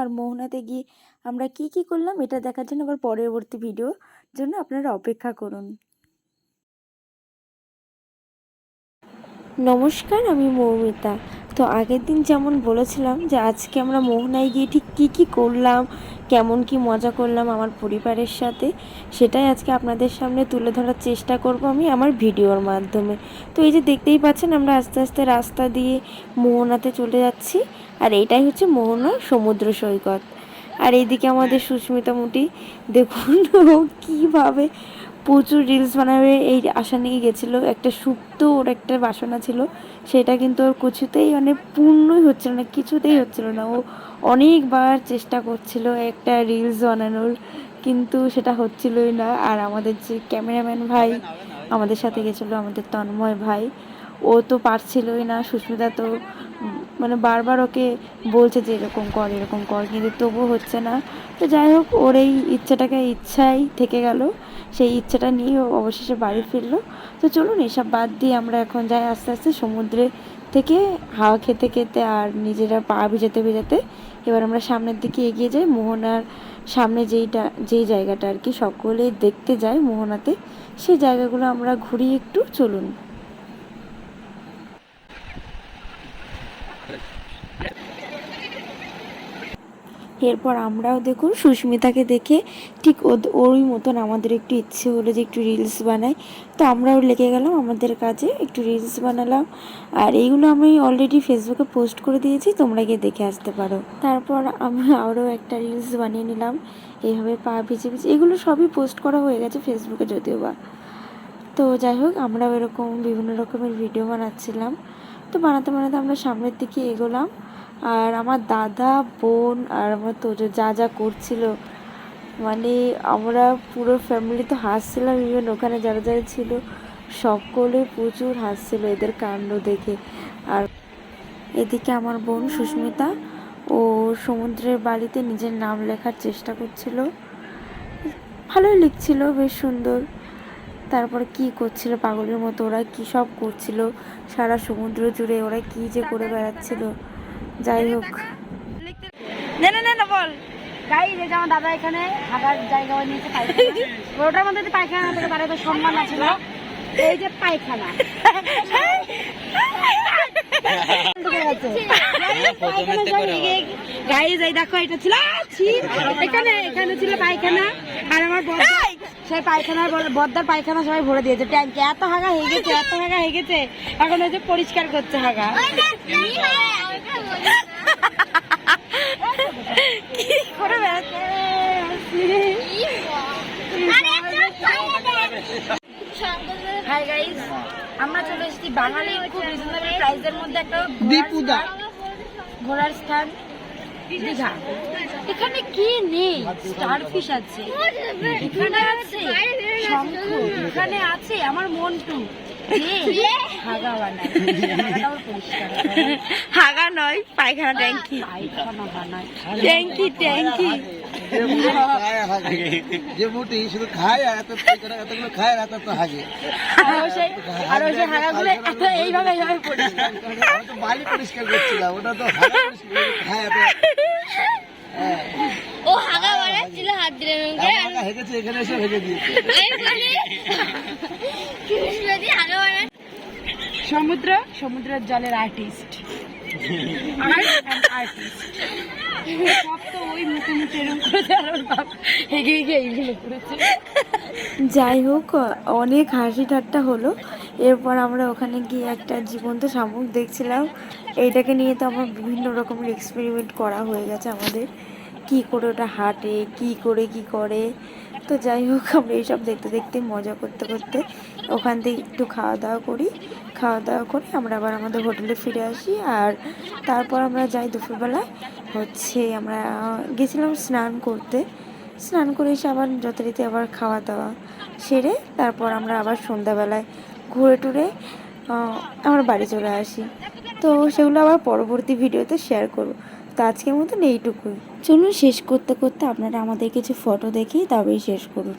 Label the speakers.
Speaker 1: আর মোহনাতে গিয়ে আমরা কি কি করলাম এটা দেখার জন্য আবার পরবর্তী ভিডিও জন্য আপনারা অপেক্ষা করুন। নমস্কার, আমি মৌমিতা। তো আগের দিন যেমন বলেছিলাম যে আজকে আমরা মোহনায় গিয়ে ঠিক কী কী করলাম কেমন কি মজা করলাম আমার পরিবারের সাথে, সেটাই আজকে আপনাদের সামনে তুলে ধরার চেষ্টা করব আমি আমার ভিডিওর মাধ্যমে। তো এই যে দেখতেই পাচ্ছেন আমরা আস্তে আস্তে রাস্তা দিয়ে মোহনাতে চলে যাচ্ছি, আর এটাই হচ্ছে মোহনা সমুদ্র সৈকত। আর এইদিকে আমাদের সুস্মিতা মুটি, দেখুন ও কীভাবে প্রচুর রিলস বানাবে, এই আশা নিয়ে গেছিল, একটা সুপ্ত ওর একটা বাসনা ছিল, সেটা কিন্তু ওর কিছুতেই মানে পূর্ণই হচ্ছিল না কিছুতেই হচ্ছিল না। ও অনেকবার চেষ্টা করছিল একটা রিলস বানানোর, কিন্তু সেটা হচ্ছিলই না। আর আমাদের যে ক্যামেরাম্যান ভাই আমাদের সাথে গেছিল, আমাদের তন্ময় ভাই, ও তো পারছিলই না, সুস্মিতা তো মানে বারবার ওকে বলছে যে এরকম কর এরকম কর, কিন্তু তবুও হচ্ছে না। তো যাই হোক, ওর এই ইচ্ছাটাকে, ইচ্ছাই থেকে গেল। সেই ইচ্ছাটা নিয়ে ও অবশেষে বাড়ি ফিরলো। তো চলুন, এসব বাদ দিয়ে আমরা এখন যাই আস্তে আস্তে সমুদ্রে থেকে, হাওয়া খেতে খেতে আর নিজেরা পা ভিজাতে ভিজাতে। এবার আমরা সামনের দিকে এগিয়ে যাই। মোহনার সামনে যেইটা, যেই জায়গাটা আর কি সকলে দেখতে যায় মোহনাতে, সেই জায়গাগুলো আমরা ঘুরি একটু চলুন। এরপর আমরাও দেখুন সুস্মিতাকে দেখে ঠিক ওই মতন আমাদের একটু ইচ্ছে হলো যে একটু রিলস বানাই। তো আমরাও লেগে গেলাম, আমাদের কাজে একটু রিলস বানালাম। আর এইগুলো আমি অলরেডি ফেসবুকে পোস্ট করে দিয়েছি, তোমরা গিয়ে দেখে আসতে পারো। তারপর আমি আরও একটা রিলস বানিয়ে নিলাম, এইভাবে পা ভিজে ভিজে এগুলো সবই পোস্ট করা হয়ে গেছে ফেসবুকে যদিও বা। তো যাই হোক, আমরাও এরকম বিভিন্ন রকমের ভিডিও বানাচ্ছিলাম। তো বানাতে বানাতে আমরা সামনের দিকে এগোলাম। আর আমার দাদা, বোন আর আমার তোজো যা যা করছিল মানে আমরা পুরো ফ্যামিলি তো হাসছিলাম ইভেন ওখানে যারা যারা ছিল, সকলে প্রচুর হাসছিল এদের কাণ্ড দেখে। আর এদিকে আমার বোন সুস্মিতা, ও সমুদ্রের বাড়িতে নিজের নাম লেখার চেষ্টা করছিল। ভালোই লিখছিল, বেশ সুন্দর। তারপরে কি করছিল, পাগলের মতো ওরা কী সব করছিল, সারা সমুদ্র জুড়ে ওরা কি যে করে বেড়াচ্ছিল। যাই হোক।
Speaker 2: না না না না বল। গাই যে আমার দাদা এখানে হাগার জায়গা নিয়েছে পায়খানা। ওটার মধ্যে যে পায়খানা থেকে তার তো সম্মান আছে না। এই যে পায়খানা। গাইজ এই দেখো এটা ছিল এখানে এখানে ছিল পায়খানা। আর আমার সেই পায়খানার বদ্দার পায়খানা সবাই ভরে দিয়েছে। ট্যাঙ্কে এত হাগা হয়ে গেছে এত হাগা হয়ে গেছে। এখন হচ্ছে পরিষ্কার করছে হাগা। কি করে হাই গাইস আমরা চলে এসেছি বাঙালি খুব রিজনেবল প্রাইসের মধ্যে একটা দীপুদা। ঘোরার স্থান দীঘা। এখানে কি নেই? স্টার ফিশ আছে। এখানে আছে। শঙ্খ। এখানে আছে। আমার মন্টু। হাগা
Speaker 1: নয় পায়খানা ট্যাঙ্কি। ট্যাঙ্কি ট্যাঙ্কি।
Speaker 3: যে মুটি শুধু খায় আর এত এতগুলো খায় আর এত হাগে।
Speaker 2: আর ওই হাগাগুলো এত এইভাবে এইভাবে পরিষ্কার।
Speaker 3: বালি পরিষ্কার করছিলাম ওটা তো খায় এত
Speaker 4: হাত দিলে
Speaker 3: হেগেছে এখানে এসে হেগে দিয়েছে।
Speaker 2: সমুদ্র সমুদ্রের জলের আর্টিস্ট
Speaker 1: যাই হোক অনেক হাসি ঠাট্টা হলো। এরপর আমরা ওখানে গিয়ে একটা জীবন্ত শামুক দেখছিলাম। এইটাকে নিয়ে তো আমার বিভিন্ন রকমের এক্সপেরিমেন্ট করা হয়ে গেছে আমাদের। কি করে ওটা হাঁটে, কি করে কি করে? তো যাই হোক, আমরা এইসব দেখতে দেখতে, মজা করতে করতে ওখান থেকে একটু খাওয়া দাওয়া করি। খাওয়া দাওয়া করে আমরা আবার আমাদের হোটেলে ফিরে আসি আর তারপর আমরা যাই দুপুরবেলায়। হচ্ছে আমরা গেছিলাম স্নান করতে। স্নান করে এসে আবার যথারীতি আবার খাওয়া দাওয়া সেরে তারপর আমরা আবার সন্ধ্যাবেলায় ঘুরে টুরে আমার বাড়ি চলে আসি। তো সেগুলো আবার পরবর্তী ভিডিওতে শেয়ার করব। তো আজকের মতন এইটুকুই। চলুন শেষ করতে করতে আপনারা আমাদের কিছু ফটো দেখেই তবেই শেষ করুন।